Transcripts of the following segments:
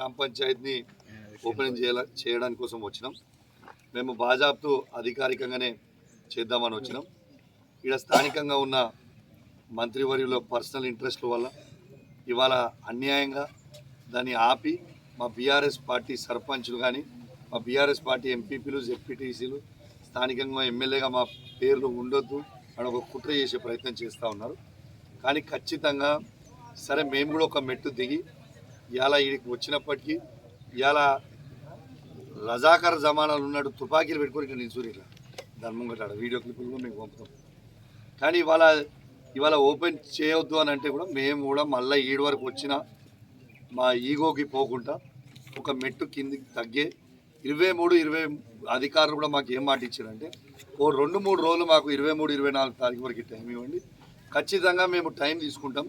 గ్రామ పంచాయతీని ఓపెన్ చేయాల చేయడానికి కోసం వచ్చినాం. మేము బాజాబ్తో అధికారికంగానే చేద్దామని వచ్చినాం. ఇక్కడ స్థానికంగా ఉన్న మంత్రివర్యుల పర్సనల్ ఇంట్రెస్ట్ల వల్ల ఇవాళ అన్యాయంగా దాన్ని ఆపి మా బీఆర్ఎస్ పార్టీ సర్పంచ్లు కానీ మా బీఆర్ఎస్ పార్టీ ఎంపీపీలు జెడ్పీటీసీలు స్థానికంగా ఎమ్మెల్యేగా మా పేర్లు ఉండొద్దు అని ఒక కుట్ర చేసే ప్రయత్నం చేస్తూ ఉన్నారు. కానీ ఖచ్చితంగా సరే మేము కూడా ఒక మెట్టు దిగి ఇవాళ వీడికి వచ్చినప్పటికీ ఇవాళ రజాకర్ జమానాలు ఉన్నాడు తుపాకీలు పెట్టుకొని ఇక్కడ నిల్చుని ఇట్లా దాని ముంగట వీడియో క్లిప్పులు కూడా మీకు పంపుతాం. కానీ ఇవాళ ఇవాళ ఓపెన్ చేయొద్దు అని అంటే కూడా మేము కూడా మళ్ళీ ఈడు వరకు వచ్చిన మా ఈగోకి పోకుండా ఒక మెట్టు కిందికి తగ్గే ఇరవై మూడు ఇరవై అధికారులు కూడా మాకు ఏం మాట ఇచ్చారంటే ఓ రెండు మూడు రోజులు మాకు ఇరవై మూడు ఇరవై నాలుగు తారీఖు వరకు టైం ఇవ్వండి. ఖచ్చితంగా మేము టైం తీసుకుంటాం.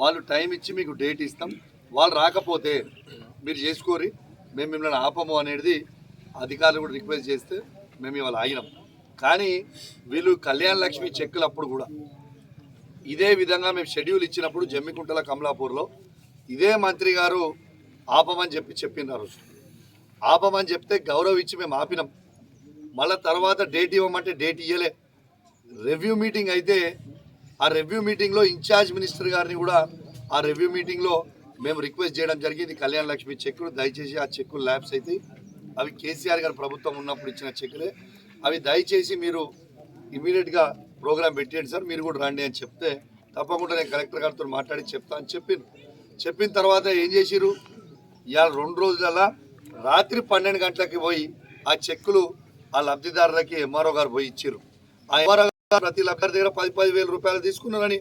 వాళ్ళు టైం ఇచ్చి మీకు డేట్ ఇస్తాం. వాళ్ళు రాకపోతే మీరు చేసుకోరి మేము మిమ్మల్ని ఆపము అనేది అధికారులు కూడా రిక్వెస్ట్ చేస్తే మేము ఇవాళ ఆగినాం. కానీ వీళ్ళు కళ్యాణ లక్ష్మి చెక్కులు అప్పుడు కూడా ఇదే విధంగా మేము షెడ్యూల్ ఇచ్చినప్పుడు జమ్మికుంటల కమలాపూర్లో ఇదే మంత్రి గారు ఆపమని చెప్పి చెప్పినారు. ఆపమని చెప్తే గౌరవ ఇచ్చి మేము ఆపినాం. మళ్ళీ తర్వాత డేట్ ఇవ్వమంటే డేట్ ఇవ్వలే రివ్యూ మీటింగ్ అయితే ఆ రివ్యూ మీటింగ్లో ఇన్ఛార్జ్ మినిస్టర్ గారిని కూడా ఆ రివ్యూ మీటింగ్లో మేము రిక్వెస్ట్ చేయడం జరిగింది కళ్యాణ లక్ష్మి చెక్కులు దయచేసి ఆ చెక్కులు ల్యాబ్స్ అయితే అవి కేసీఆర్ గారు ప్రభుత్వం ఉన్నప్పుడు ఇచ్చిన చెక్కులే. అవి దయచేసి మీరు ఇమీడియట్గా ప్రోగ్రామ్ పెట్టేయండి సార్ మీరు కూడా రండి అని చెప్తే తప్పకుండా నేను కలెక్టర్ గారితో మాట్లాడి చెప్తా అని చెప్పింది చెప్పిన తర్వాత ఏం చేసిరు? ఇవాళ రెండు రోజుల రాత్రి పన్నెండు గంటలకి పోయి ఆ చెక్కులు ఆ లబ్ధిదారులకి ఎంఆర్ఓ గారు పోయి ఇచ్చారు. ఆ ఎంఆర్ఓ గారు ప్రతి లబ్ధిదారు దగ్గర పది పది వేల రూపాయలు తీసుకున్నారని.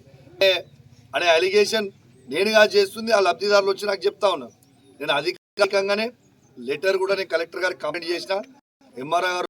అనే అలిగేషన్ నేనుగా చేస్తుంది ఆ లబ్ధిదారులు వచ్చి నాకు చెప్తా ఉన్నారు. నేను అధికారికంగానే లెటర్ కూడా నేను కలెక్టర్ గారికి కంప్లైంట్ చేసిన. ఎంఆర్ఓ గారు